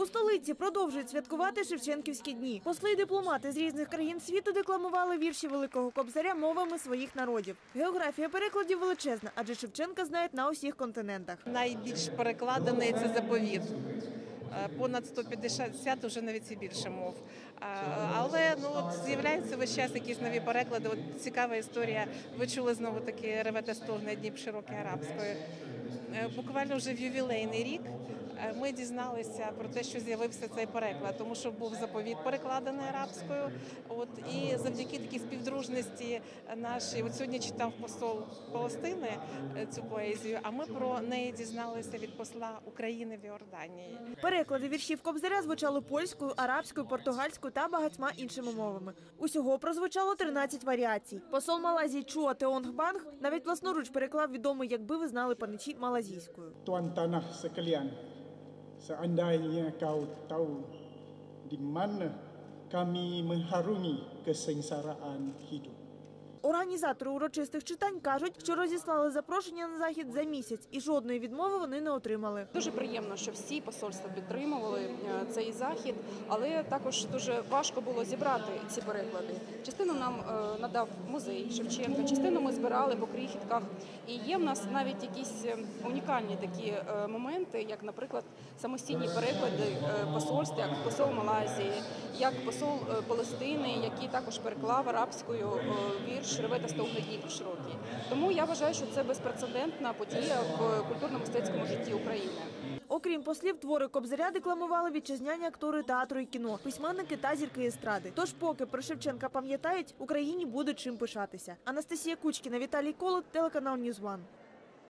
У столиці продовжують святкувати Шевченківські дні. Посли і дипломати з різних країн світу декламували вірші великого кобзаря мовами своїх народів. Географія перекладів величезна, адже Шевченка знають на усіх континентах. Найбільш перекладений це заповіт. Е, Понад 150, вже навіть і більше мов. Е, Але ну от з'являються весь час якісь нові переклади. От цікава історія. Ви чули знову таки ревете стогне Дніп широкий арабською. Е, Буквально вже в ювілейний рік ми дізналися про те, що з'явився цей переклад, тому що був заповіт перекладений арабською. От і завдяки такій співдружності нашій, от сьогодні читав посол Палестини е, цю поезію. А ми про неї дізналися від посла України в Іорданії. Переклади віршів кобзаря звучали польською, арабською, португальською та багатьма іншими мовами. Усього прозвучало 13 варіацій. Посол Малайзії Чуа Теонг Банг навіть власноруч переклав відомий, якби ви знали паничі малазійською. Tuan tanah sekalian, seandainya kau tahu di mana kami mengharungi kesengsaraan hidup. Організатори урочистих читань кажуть, що розіслали запрошення на захід за місяць, і жодної відмови вони не отримали. Дуже приємно, що всі посольства підтримували е, цей захід, але також дуже важко було зібрати ці переклади. Частину нам е, надав музей Шевченка, частину ми збирали по крихітках. І є в нас навіть якісь е, унікальні такі моменти, як, наприклад, самостійні переклади посольств, як посол Малайзії, як посол Палестини, який також переклав арабською е, вірш Ревета стовпний Дніпро широкий. Тому я вважаю, що це безпрецедентна подія в культурно-мистецькому житті України. Окрім послів, твори кобзаря декламували вітчизняні актори театру і кіно, письменники та зірки естради. Тож, поки про Шевченка пам'ятають, Україні буде чим пишатися. Анастасія Кучкіна, Віталій Колот, телеканал Ньюзван.